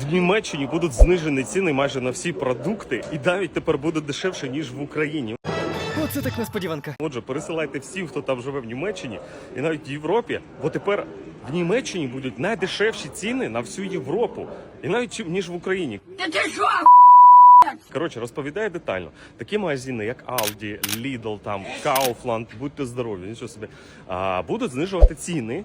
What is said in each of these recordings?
в Німеччині будуть знижені ціни майже на всі продукти, і навіть тепер буде дешевше ніж в Україні. Оце так несподіванка. Отже, пересилайте всіх, хто там живе в Німеччині, і навіть в Європі, бо тепер в Німеччині будуть найдешевші ціни на всю Європу, і навіть ніж в Україні. Коротше, розповідаю детально. Такі магазини, як Aldi, Lidl, там Kaufland, будьте здорові, нічого собі, а, будуть знижувати ціни.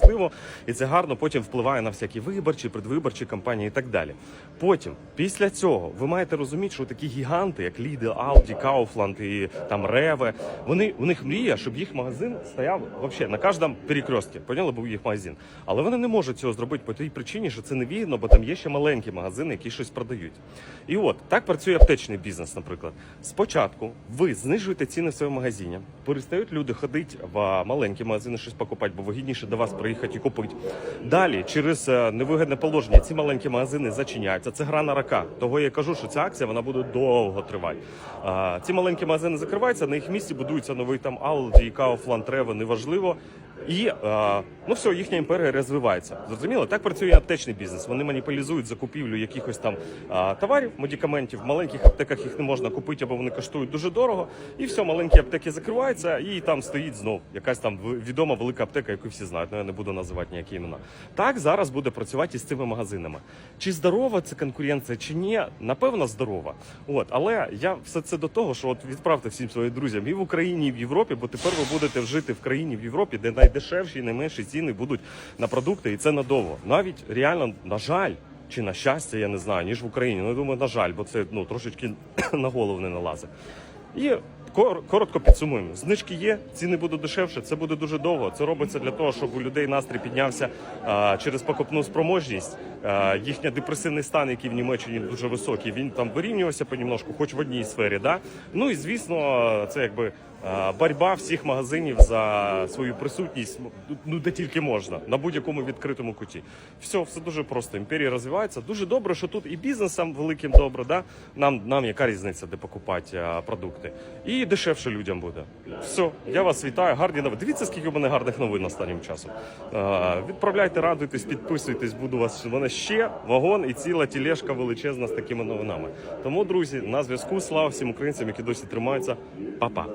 щасливо, і це гарно потім впливає на всякі виборчі, предвиборчі кампанії і так далі. Потім, після цього, ви маєте розуміти, що такі гіганти, як Lidl, Aldi, Kaufland і там Реве, вони у них мрія, щоб їх магазин стояв вообще на кожному перекрестці. Поняли, був їх магазин. Але вони не можуть цього зробити по тій причині, що це не вигідно, бо там є ще маленькі магазини, які щось продають. І от так працює аптечний бізнес, наприклад. Спочатку ви знижуєте ціни в своєму магазині, перестають люди ходити в маленькі магазини щось покупати, бо вигідніше до вас приїхати і купити. Далі, через е, невигідне положення, ці маленькі магазини зачиняються. Це гра на рака. Того я кажу, що ця акція вона буде довго тривати. Ці маленькі магазини закриваються, на їх місці будується новий там Aldi, Kaufland, Rewe, неважливо. І е, ну все, їхня імперія розвивається. Зрозуміло, так працює аптечний бізнес. Вони маніпулізують закупівлю якихось там е, товарів, медикаментів. В маленьких аптеках їх не можна купити, або вони коштують дуже дорого. І все, маленькі аптеки закриваються, і там стоїть знов якась там відома велика аптека, яку всі знають. Ну я не буду називати ніякі імена. Так зараз буде працювати із цими магазинами. Чи здорова це конкуренція, чи ні? Напевно, здорова. От, але я все це до того, що от відправте всім своїм друзям і в Україні, і в Європі, бо тепер ви будете жити в країні в Європі, де найдешевші і найменші ціни будуть на продукти, і це надовго. Навіть реально, на жаль. Чи на щастя, я не знаю, ніж в Україні. Ну, я думаю, на жаль, бо це ну трошечки на голову не налазить. І коротко підсумуємо. Знижки є, ціни будуть дешевше. Це буде дуже довго. Це робиться для того, щоб у людей настрій піднявся а, через покупну спроможність. А, їхня депресивний стан, який в Німеччині дуже високий, він там вирівнювався понемножку, хоч в одній сфері. Да? Ну і звісно, це якби. а, Боротьба всіх магазинів за свою присутність, ну де тільки можна, на будь-якому відкритому куті. Все, все дуже просто. Імперія розвивається. Дуже добре, що тут і бізнесам великим добре. Да? Нам, нам яка різниця, де покупати а, продукти. І дешевше людям буде. Все, я вас вітаю. Гарні новини. Дивіться, скільки у мене гарних новин останнім часом. Відправляйте, радуйтесь, підписуйтесь. Буду вас. У мене ще вагон і ціла тілешка величезна з такими новинами. Тому, друзі, на зв'язку. Слава всім українцям, які досі тримаються. Па-па.